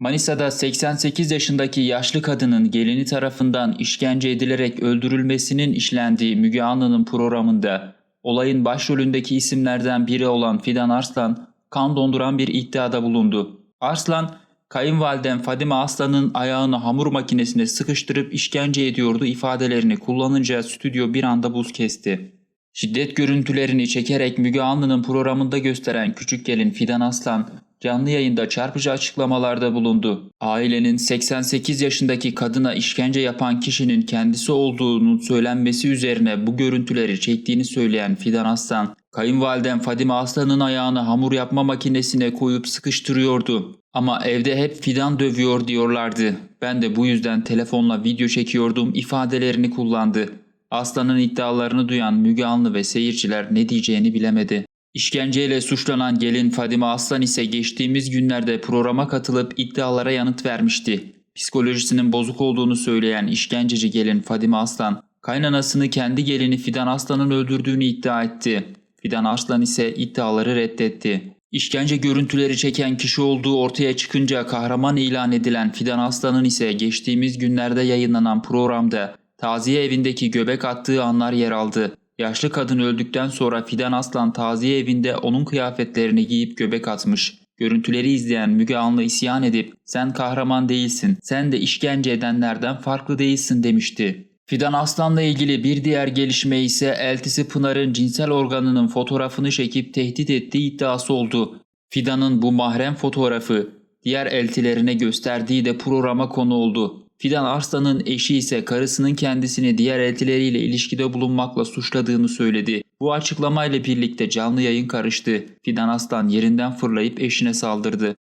Manisa'da 88 yaşındaki yaşlı kadının gelini tarafından işkence edilerek öldürülmesinin işlendiği Müge Anlı'nın programında olayın başrolündeki isimlerden biri olan Fidan Arslan kan donduran bir iddiada bulundu. Arslan, kayınvaliden Fadime Aslan'ın ayağını hamur makinesine sıkıştırıp işkence ediyordu ifadelerini kullanınca stüdyo bir anda buz kesti. Şiddet görüntülerini çekerek Müge Anlı'nın programında gösteren küçük gelin Fidan Aslan canlı yayında çarpıcı açıklamalarda bulundu. Ailenin 88 yaşındaki kadına işkence yapan kişinin kendisi olduğunun söylenmesi üzerine bu görüntüleri çektiğini söyleyen Fidan Aslan, kayınvaliden Fadime Aslan'ın ayağını hamur yapma makinesine koyup sıkıştırıyordu. Ama evde hep Fidan dövüyor diyorlardı. Ben de bu yüzden telefonla video çekiyordum ifadelerini kullandı. Aslan'ın iddialarını duyan Müge Anlı ve seyirciler ne diyeceğini bilemedi. İşkenceyle suçlanan gelin Fadime Aslan ise geçtiğimiz günlerde programa katılıp iddialara yanıt vermişti. Psikolojisinin bozuk olduğunu söyleyen işkenceci gelin Fadime Aslan, kaynanasını kendi gelini Fidan Aslan'ın öldürdüğünü iddia etti. Fidan Arslan ise iddiaları reddetti. İşkence görüntüleri çeken kişi olduğu ortaya çıkınca kahraman ilan edilen Fidan Aslan'ın ise geçtiğimiz günlerde yayınlanan programda taziye evindeki göbek attığı anlar yer aldı. Yaşlı kadın öldükten sonra Fidan Aslan taziye evinde onun kıyafetlerini giyip göbek atmış. Görüntüleri izleyen Müge Anlı isyan edip sen kahraman değilsin, sen de işkence edenlerden farklı değilsin demişti. Fidan Aslan'la ilgili bir diğer gelişme ise eltisi Pınar'ın cinsel organının fotoğrafını çekip tehdit ettiği iddiası oldu. Fidan'ın bu mahrem fotoğrafı diğer eltilerine gösterdiği de programa konu oldu. Fidan Arslan'ın eşi ise karısının kendisini diğer eltileriyle ilişkide bulunmakla suçladığını söyledi. Bu açıklamayla birlikte canlı yayın karıştı. Fidan Aslan yerinden fırlayıp eşine saldırdı.